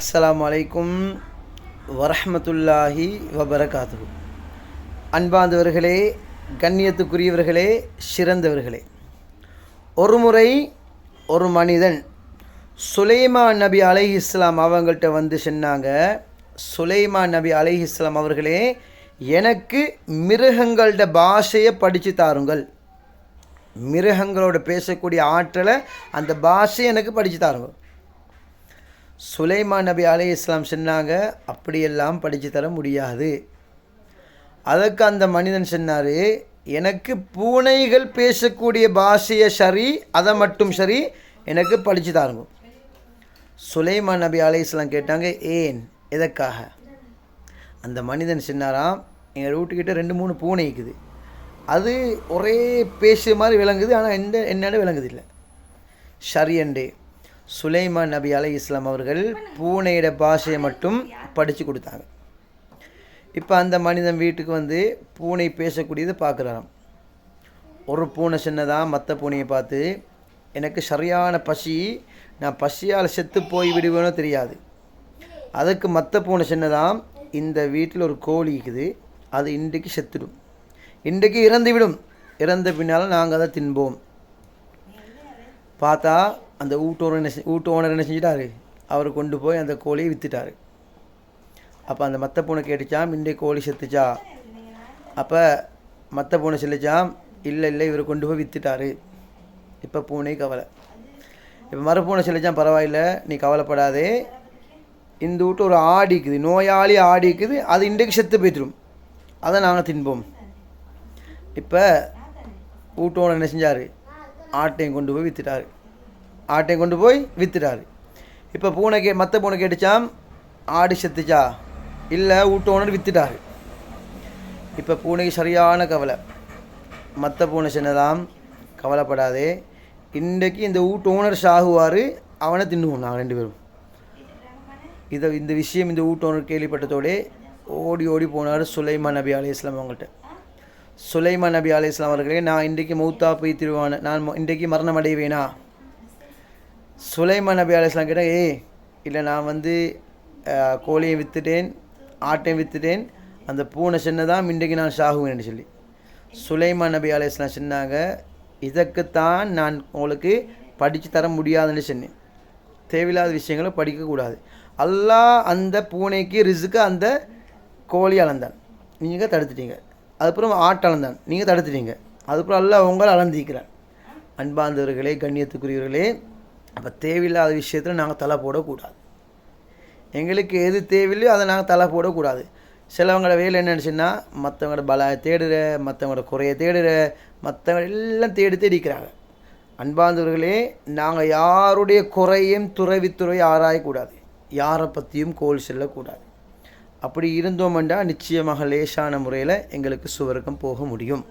அஸ்லாம் வலைக்கும் வரஹ்மத்துல்லாஹி வபரகாத்து அன்பாந்தவர்களே கண்ணியத்துக்குரியவர்களே சிறந்தவர்களே. ஒரு முறை ஒரு மனிதன் சுலைமான் நபி அலை இஸ்லாம் அவங்கள்ட்ட வந்து சொன்னாங்க சுலைமான் நபி அலை இஸ்லாம் அவர்களே எனக்கு மிருகங்கள்ட பாஷையை படித்து தாருங்கள். மிருகங்களோட பேசக்கூடிய ஆற்றலை அந்த பாஷையை எனக்கு படித்து தாருங்கள். சுலைமான் நபி அலை இஸ்லாம் சொன்னாங்க அப்படியெல்லாம் படித்து தர முடியாது. அதற்கு அந்த மனிதன் சொன்னார் எனக்கு பூனைகள் பேசக்கூடிய பாஷையை சரி அதை மட்டும் சரி எனக்கு படித்து தாருங்க. சுலைமான் நபி அலை இஸ்லாம் கேட்டாங்க ஏன்? எதற்காக? அந்த மனிதன் சொன்னாராம் எங்கள் வீட்டுக்கிட்ட ரெண்டு மூணு பூனை இருக்குது. அது ஒரே பேசு மாதிரி விளங்குது ஆனால் எந்த என்னென்ன விளங்குது இல்லை. சரியண்டே சுலைமான் நபி அலை இஸ்லாம் அவர்கள் பூனையோட பாஷையை மட்டும் படித்து கொடுத்தாங்க. இப்போ அந்த மனிதன் வீட்டுக்கு வந்து பூனை பேசக்கூடியதை பார்க்குறாராம். ஒரு பூனை சின்னதாக மற்ற பூனையை பார்த்து எனக்கு சரியான பசி நான் பசியால் செத்து போய் விடுவேனோ தெரியாது. அதுக்கு மற்ற பூனை சின்னதாம் இந்த வீட்டில் ஒரு கோழி இருக்குது அது இன்றைக்கு செத்துடும். இன்றைக்கு இறந்து விடும் இறந்த பின்னால் நாங்கள் அதை தின்போம். பார்த்தா அந்த வீட்டோர் என்ன செய் வீட்டு ஓனர் என்ன செஞ்சிட்டாரு? அவர் கொண்டு போய் அந்த கோழியை விற்றுட்டாரு அப்போ அந்த மற்ற பூனை கேட்டுச்சா இன்றைக்கு கோழி செத்துச்சா? அப்போ மற்ற பூனை சொல்லிச்சாம் இல்லை இல்லை இவர் கொண்டு போய் விற்றுட்டாரு இப்போ பூனை கவலை. இப்போ மறு பூனை பரவாயில்ல நீ கவலைப்படாதே. இந்த வீட்டு ஒரு ஆடி இருக்குது நோயாளி ஆடி இருக்குது அது இன்றைக்கு செத்து போய்த்திடும் அதை நாங்கள் தின்போம். இப்போ வீட்டோட ஓனர் என்ன செஞ்சார்? ஆட்டையும் கொண்டு போய் விற்றுட்டாரு ஆட்டையும் கொண்டு போய் விற்றுட்டாரு இப்போ பூனை கே மற்ற பூனை கேட்டுச்சாம் ஆடு செத்துச்சா? இல்லை ஊட்டோனர் விற்றுட்டாரு இப்போ பூனைக்கு சரியான கவலை. மற்ற பூனை சின்னதாம் கவலைப்படாதே. இன்றைக்கு இந்த ஊட்டு ஓனர் சாகுவார் அவனை தின்னுவோம் நாங்கள் ரெண்டு பேரும். இதை இந்த விஷயம் இந்த ஊட்டோனர் ஓனர் கேள்விப்பட்டதோடே ஓடி ஓடி போனார் சுலைமான் நபி அலி இஸ்லாம் அவங்கள்ட்ட. சுலைமான் நபி அலி இஸ்லாம் அவர்களே நான் இன்றைக்கு மௌத்தா போய் திருவான நான் இன்றைக்கு மரணம் அடைவேனா சுலைமான் நபி அலிஸ்லாம் கேட்டால் ஏய் இல்லை நான் வந்து கோழியை விற்றுட்டேன் ஆட்டையும் விற்றுட்டேன் அந்த பூனை சின்னதான் இன்றைக்கு நான் சாகுவேன்னு சொல்லி. சுலைமான் நபி அலிஸ்லாம் சொன்னாங்க இதற்குத்தான் நான் உங்களுக்கு படித்து தர முடியாதுன்னு சொன்னேன். தேவையில்லாத விஷயங்களை படிக்கக்கூடாது அல்லாஹ் அந்த பூனைக்கு ரிசுக்கு அந்த கோழி அளந்தான். நீங்கள் தடுத்துட்டீங்க. அதுக்கப்புறம் ஆட்டை அளந்தான். நீங்கள் தடுத்துட்டீங்க. அதுக்கப்புறம் எல்லாம் உங்களை அளந்திக்கிறான் அன்பாந்தவர்களே கண்ணியத்துக்குரியவர்களே அப்போ தேவையில்லாத விஷயத்தில் நாங்கள் தலை போடக்கூடாது. எங்களுக்கு எது தேவையில்லையோ அதை நாங்கள் தலை போடக்கூடாது. சிலவங்களோட வேலை என்னச்சுன்னா மற்றவங்களோட பல தேடுற மற்றவங்களோட குறைய தேடுற மற்றவங்க எல்லாம் தேடி தேடிக்கிறாங்க அன்பாந்தவர்களே நாங்கள் யாருடைய குறையும் துறவித்துறை ஆராயக்கூடாது. யாரை பற்றியும் கோல் செல்லக்கூடாது. அப்படி இருந்தோமெண்டா நிச்சயமாக லேசான முறையில் எங்களுக்கு சுவர்க்கம் போக முடியும்.